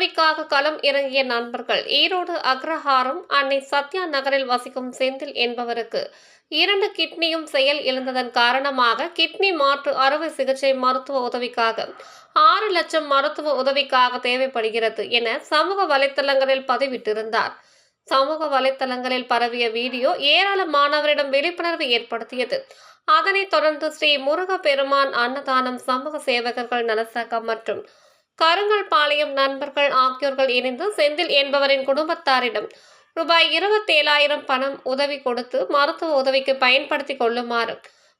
உதவிக்காக களம் இறங்கிய நண்பர்கள் ஈரோடு அக்ரஹாரம் அன்னை சத்யா நகரில் வசிக்கும் செந்தில் என்பவருக்கு இரண்டு கிட்னியும் செயல் இழந்ததன் காரணமாக கிட்னி மாற்று அறுவை சிகிச்சை மருத்துவ உதவிக்காக ஆறு லட்சம் மருத்துவ உதவிக்காக தேவைப்படுகிறது என சமூக வலைத்தளங்களில் பதிவிட்டிருந்தார். சமூக வலைத்தளங்களில் பரவிய வீடியோ ஏராளமானவரிடம் விழிப்புணர்வு ஏற்படுத்தியது. அதனைத் தொடர்ந்து ஸ்ரீ முருக பெருமான் அன்னதானம் சமூக சேவகர்கள் நலசங்கம் மற்றும் கருங்கல்பாளையம் நண்பர்கள் ஆகியோர்கள் இணைந்து செந்தில் என்பவரின் குடும்பத்தாரிடம் ரூபாய் இருபத்தேழாயிரம் பணம் உதவி கொடுத்து மருத்துவ உதவிக்கு பயன்படுத்தி கொள்ளுமாறு.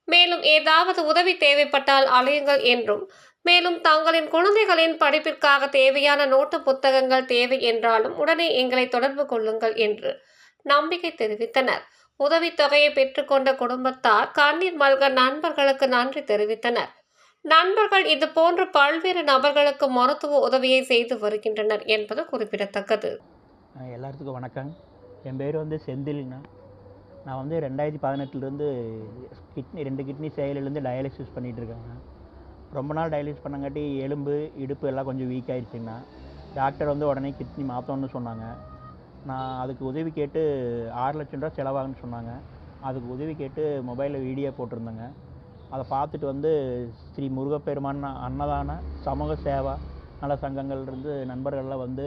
மேலும் ஏதாவது உதவி தேவைப்பட்டால் அலையுங்கள் என்றும் மேலும் தங்களின் குழந்தைகளின் படிப்பிற்காக தேவையான நோட்டு புத்தகங்கள் தேவை என்றாலும் உடனே எங்களை தொடர்பு கொள்ளுங்கள் என்று நம்பிக்கை தெரிவித்தனர். உதவித்தொகையை பெற்றுக்கொண்ட குடும்பத்தார் கண்ணீர் மல்க நண்பர்களுக்கு நன்றி தெரிவித்தனர். நண்பர்கள் இது போன்ற பல்வேறு நபர்களுக்கு மருத்துவ உதவியை செய்து வருகின்றனர் என்பது குறிப்பிடத்தக்கது. எல்லாத்துக்கும் வணக்கம். என் பேர் வந்து செந்தில்னா. நான் வந்து ரெண்டாயிரத்தி பதினெட்டுலேருந்து கிட்னி ரெண்டு கிட்னி செயலிலேருந்து டயாலிசிஸ் பண்ணிகிட்டு இருக்கேங்க ரொம்ப நாள் டயாலிசிஸ் பண்ணங்காட்டி எலும்பு இடுப்பு எல்லாம் கொஞ்சம் வீக் ஆகிடுச்சுங்கண்ணா டாக்டர் வந்து உடனே கிட்னி மாற்றணும்னு சொன்னாங்க. நான் அதுக்கு உதவி கேட்டு ஆறு லட்சம் ரூபா செலவாகுன்னு சொன்னாங்க. அதுக்கு உதவி கேட்டு மொபைலில் வீடியோ போட்டிருந்தேங்க. அதை பார்த்துட்டு வந்து ஸ்ரீ முருகப்பெருமான் அன்னதான சமூக சேவா நல சங்கங்கள்லேருந்து நண்பர்கள்லாம் வந்து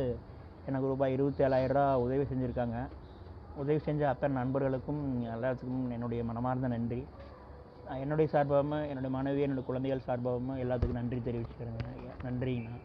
எனக்கு ரூபாய் இருபத்தேழாயிரரூவா உதவி செஞ்சுருக்காங்க. உதவி செஞ்ச அத்தனை நண்பர்களுக்கும் எல்லாத்துக்கும் என்னுடைய மனமார்ந்த நன்றி. என்னுடைய சார்பாகவும் என்னுடைய மனைவி என்னுடைய குழந்தைகள் சார்பாகவும் எல்லாத்துக்கும் நன்றி தெரிவிச்சுக்கிறேங்க. நன்றிங்கண்ணா.